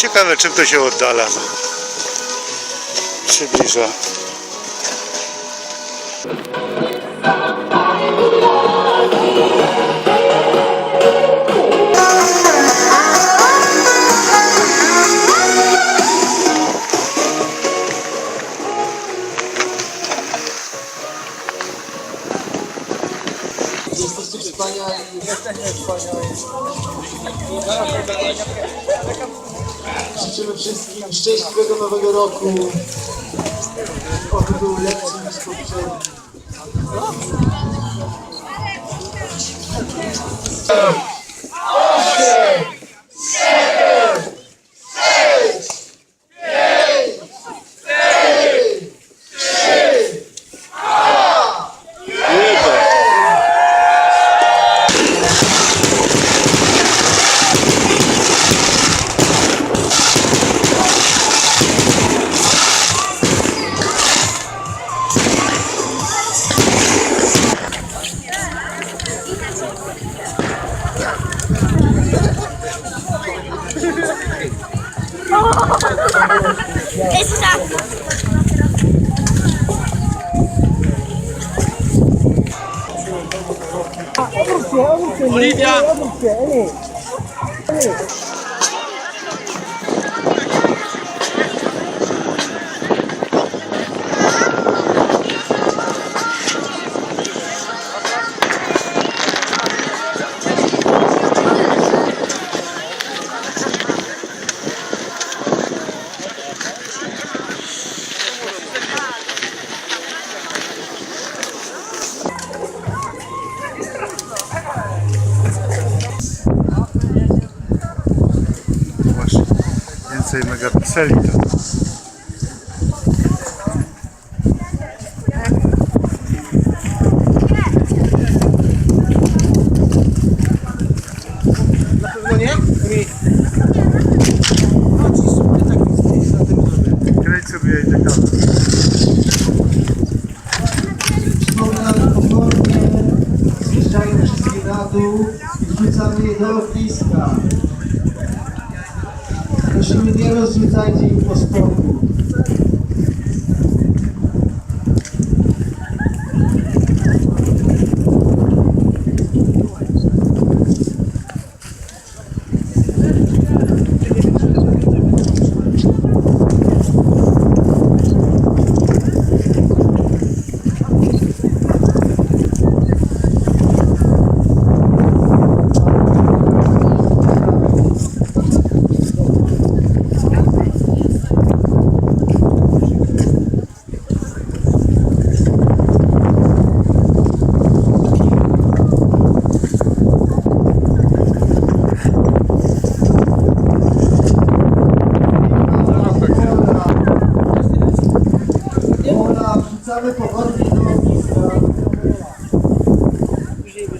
Ciekawe czym to się oddala. Przybliża. Jesteście wspaniali. Jesteśmy wspaniali. Życzymy wszystkim szczęśliwego nowego roku. Oby był lepszy niż poprzedni. Esse já. Olivia! Więcej megapikseli to. Pokornie, zjeżdżają wszystkie na i wrzucamy je do ogniska. Prosimy, nie rozrzucajcie ich po spodnie. ale powoli do... Żyjmy,